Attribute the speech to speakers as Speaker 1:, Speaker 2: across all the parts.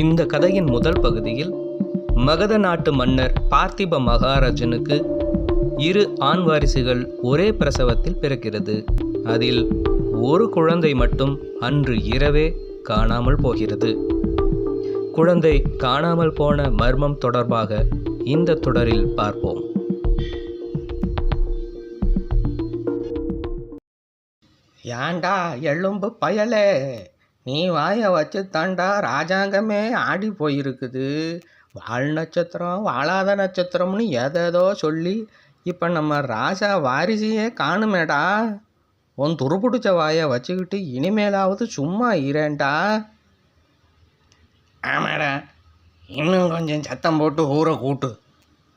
Speaker 1: இந்த கதையின் முதல் பகுதியில் மகத நாட்டு மன்னர் பார்த்திப மகாராஜனுக்கு இரு ஆண் வாரிசுகள் ஒரே பிரசவத்தில் பிறக்கிறது. அதில் ஒரு குழந்தை மட்டும் அன்று இரவே காணாமல் போகிறது. குழந்தை காணாமல் போன மர்மம் தொடர்பாக இந்த தொடரில் பார்ப்போம்.
Speaker 2: ஏண்டா எலும்பு பயலே? நீ வாயை வச்சு தாண்டா ராஜாங்கமே ஆடி போயிருக்குது. வால் நட்சத்திரம் வாழாத நட்சத்திரம்னு எதேதோ சொல்லி இப்போ நம்ம ராஜா வாரிசையே காணுமேடா. உன் துருப்பிடிச்ச வாயை வச்சுக்கிட்டு இனிமேலாவது சும்மா இரேன்டா. ஆமாடா. இன்னும் கொஞ்சம் சத்தம் போட்டு ஊரை கூட்டு.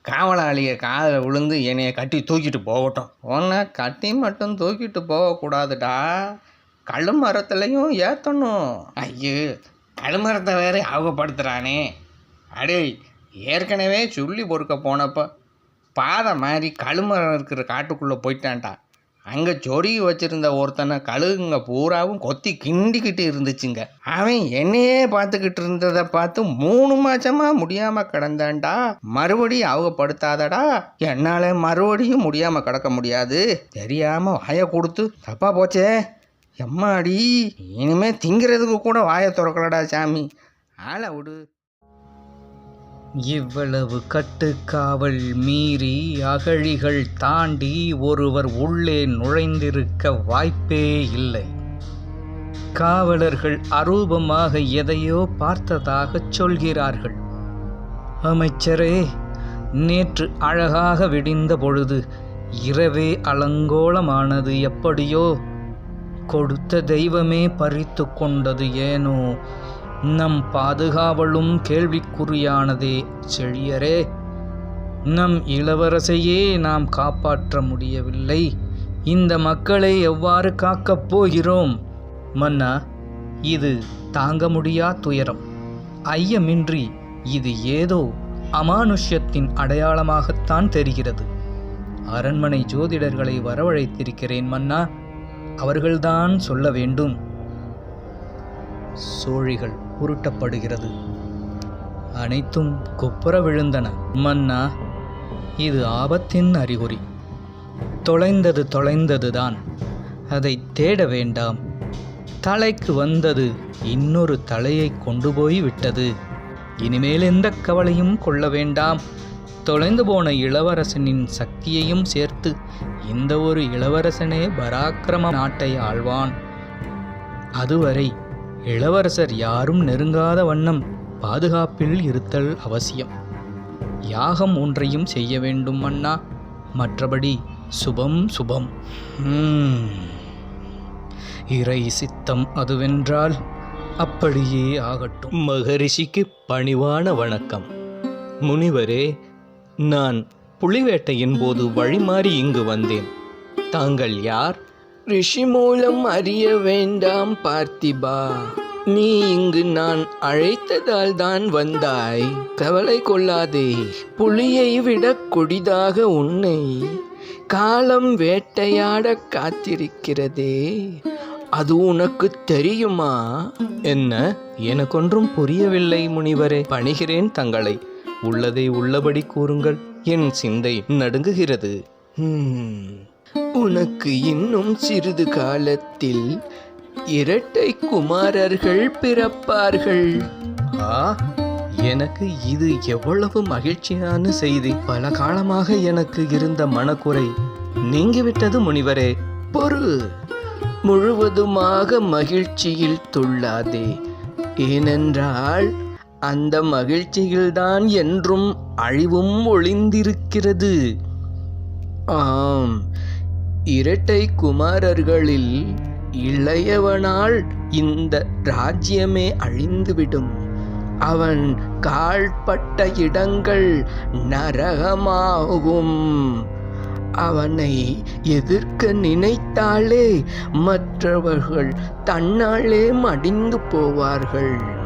Speaker 2: காவலாளியை காதில் விழுந்து என்னைய கட்டி தூக்கிட்டு போகட்டும். உன்னை கட்டி மட்டும் தூக்கிட்டு போகக்கூடாதுடா. கழுமரத்துலையும் ஏற்றணும் ஐயோ கழுமரத்தை வேற ஆகப்படுத்துகிறானே அடே ஏற்கனவே சொல்லி பொறுக்க போனப்போ பாதை மாதிரி கழுமரம் இருக்கிற காட்டுக்குள்ளே போயிட்டான்டா. அங்கே சொருகி வச்சுருந்த ஒருத்தனை கழுகுங்க பூராவும் கொத்தி கிண்டிக்கிட்டு இருந்துச்சுங்க. அவன் என்னையே பார்த்துக்கிட்டு இருந்ததை பார்த்து மூணு மாசமாக முடியாமல் கிடந்தான்டா. மறுபடியும் அவகப்படுத்தாதடா. என்னால் மறுபடியும் முடியாமல் கிடக்க முடியாது. தெரியாமல் வாயை கொடுத்து தப்பாக போச்சே. எம்மாடி இனிமே திங்கிறதுக்கு கூட வாயை திறக்கலடா சாமி. ஆளை விடு.
Speaker 1: இவ்வளவு கட்டுக்காவல் மீறி அகழிகள் தாண்டி ஒருவர் உள்ளே நுழைந்திருக்க வாய்ப்பே இல்லை. காவலர்கள் அரூபமாக எதையோ பார்த்ததாகச் சொல்கிறார்கள். அமைச்சரே நேற்று அழகாக விடிந்த பொழுது இரவே அலங்கோலமானது எப்படியோ கொடுத்த தெய்வமே பறித்து கொண்டது ஏனோ? நம் பாதுகாவலும் கேள்விக்குறியானதே செழியரே. நம் இளவரசையே நாம் காப்பாற்ற முடியவில்லை. இந்த மக்களை எவ்வாறு காக்கப் போகிறோம்? மன்னா இது தாங்க முடியா துயரம்? ஐயமின்றி இது ஏதோ அமானுஷ்யத்தின் அடையாளமாகத்தான் தெரிகிறது. அரண்மனை ஜோதிடர்களை வரவழைத்திருக்கிறேன் மன்னா. அவர்கள்தான் சொல்ல வேண்டும். சோழிகள் உருட்டப்படுகிறது. அனைத்தும் குப்புற விழுந்தன. மன்னா இது ஆபத்தின் அறிகுறி. தொலைந்தது தொலைந்ததுதான். அதை தேட வேண்டாம். தலைக்கு வந்தது இன்னொரு தலையை கொண்டு போய் விட்டது. இனிமேல் எந்த கவலையும் கொள்ள வேண்டாம். தொலைந்து போன இளவரசனின் சக்தியையும் சேர்த்து இந்த ஒரு இளவரசனே பராக்கிரம நாட்டை ஆழ்வான் அதுவரை இளவரசர் யாரும் நெருங்காத வண்ணம் பாதுகாப்பில் இருத்தல் அவசியம். யாகம் ஒன்றையும் செய்ய வேண்டும் அண்ணா. மற்றபடி சுபம் சுபம். இறை சித்தம் அதுவென்றால் அப்படியே ஆகட்டும். மகரிஷிக்கு பணிவான வணக்கம். முனிவரே நான் புலிவேட்டையின் போது வழிமாறி இங்கு வந்தேன். தாங்கள் யார்?
Speaker 2: ரிஷி மூலம் அறிய வேண்டாம் பார்த்திபா. நீ இங்கு நான் அழைத்ததால் தான் வந்தாய். கவலை கொள்ளாதே. புலியை விட கொடிதாக உன்னை காலம் வேட்டையாட காத்திருக்கிறதே. அது உனக்கு தெரியுமா?
Speaker 1: என்ன? எனக்கொன்றும் புரியவில்லை முனிவரே. பணிகிறேன் தங்களை. உள்ளதை உள்ளபடி கூறுங்கள். என் சிந்தை நடுங்குகிறது.
Speaker 2: உனக்கு இன்னும் சிறிது காலத்தில் இரட்டை குமாரர்கள் பிறப்பார்கள்.
Speaker 1: ஆ எனக்கு இது எவ்வளவு மகிழ்ச்சியான செய்தி. பல காலமாக எனக்கு இருந்த மனக்குறை நீங்கிவிட்டது முனிவரே.
Speaker 2: பொறு. முழுவதுமாக மகிழ்ச்சியில் துள்ளாதே. ஏனென்றால் அந்த மகிழ்ச்சியில்தான் என்றும் அழிவும் ஒளிந்திருக்கிறது. ஆம் இரட்டை குமாரர்களில் இளையவனால் இந்த ராஜ்யமே அழிந்துவிடும். அவன் கால்பட்ட இடங்கள் நரகமாகும். அவனை எதிர்க்க நினைத்தாலே மற்றவர்கள் தன்னாலே மடிந்து போவார்கள்.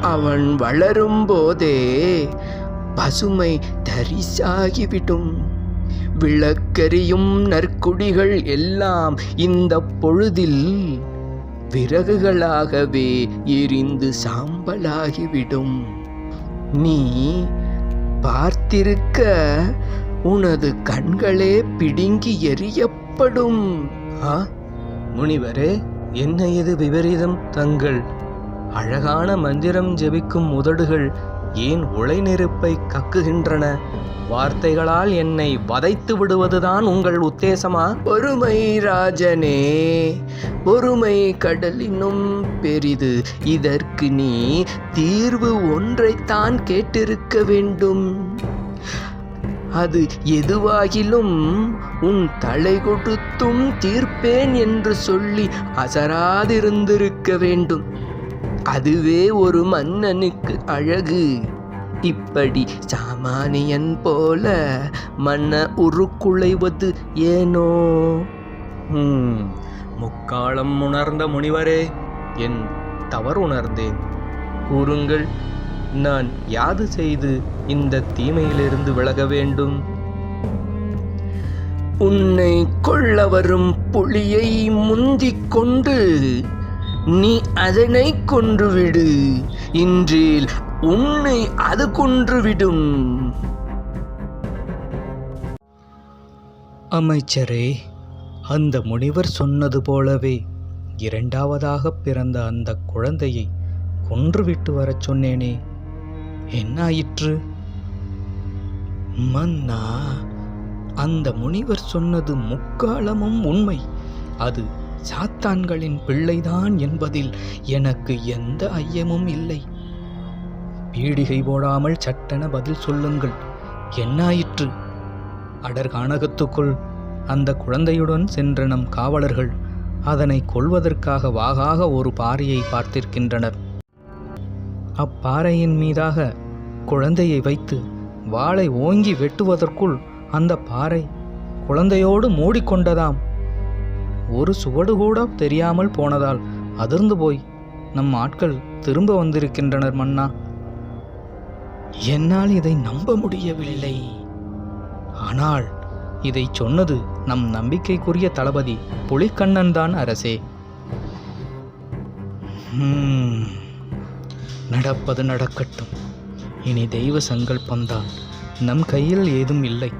Speaker 2: அவன் வளரும் போதே பசுமை தரிசாகிவிடும். விளக்கரியும் நற்குடிகள் எல்லாம் இந்த பொழுதில்
Speaker 3: விறகுகளாகவே எரிந்து சாம்பலாகிவிடும். நீ பார்த்திருக்க உனது கண்களே பிடுங்கி எறியப்படும்.
Speaker 1: முனிவரே என்ன இது விபரீதம்? தங்கள் அழகான மந்திரம் ஜெபிக்கும் உதடுகள் ஏன் உலை நெருப்பை கக்குகின்றன? வார்த்தைகளால் என்னை வதைத்து விடுவதுதான் உங்கள் உத்தேசமா?
Speaker 3: பொறுமை ராஜனே பொறுமை கடலினும் பெரிது. இதற்கு நீ தீர்வு ஒன்றைத்தான் கேட்டிருக்க வேண்டும். அது எதுவாகிலும் உன் தலை கொடுத்தும் தீர்ப்பேன் என்று சொல்லி அசராதிருந்திருக்க வேண்டும். அதுவே ஒரு மன்னனுக்கு அழகு. இப்படி சாமானியன் போல மன்ன உருக்குலைவது ஏனோ?
Speaker 1: முக்காலம் உணர்ந்த முனிவரே என் தவறு உணர்ந்தேன். கூறுங்கள் நான் யாது செய்து இந்த தீமையிலிருந்து விலக வேண்டும்?
Speaker 3: உன்னை கொள்ள வரும் புலியை முந்திக் கொண்டு நீ அதனை கொன்றுவிடு. இன்றில் உன்னை அது கொன்றுவிடும்.
Speaker 1: அமைச்சரே அந்த முனிவர் சொன்னது போலவே இரண்டாவதாக பிறந்த அந்த குழந்தையை கொன்றுவிட்டு வரச் சொன்னேனே. என்னாயிற்று? மன்னா அந்த முனிவர் சொன்னது முக்காலமும் உண்மை. அது சாத்தான்களின் பிள்ளைதான் என்பதில் எனக்கு எந்த ஐயமும் இல்லை. பீடிகை போடாமல் சட்டென பதில் சொல்லுங்கள். என்னாயிற்று? அடர்கானகத்துக்குள் அந்த குழந்தையுடன் சென்ற நம் காவலர்கள் அதனை கொல்வதற்காக வாகாக ஒரு பாறையை பார்த்திருக்கின்றனர். அப்பாறையின் மீதாக குழந்தையை வைத்து வாளை ஓங்கி வெட்டுவதற்குள் அந்த பாறை குழந்தையோடு மூடிக்கொண்டதாம். ஒரு சுவடு கூட தெரியாமல் போனதால் அதிர்ந்து போய் நம் ஆட்கள் திரும்ப வந்திருக்கின்றனர் மன்னா. என்னால் இதை நம்ப முடியவில்லை. ஆனால் இதை சொன்னது நம் நம்பிக்கைக்குரிய தளபதி புலிக்கண்ணன் தான் அரசே. நடப்பது நடக்கட்டும். இனி தெய்வ சங்கல்பம்தான் நம் கையில் ஏதும் இல்லை.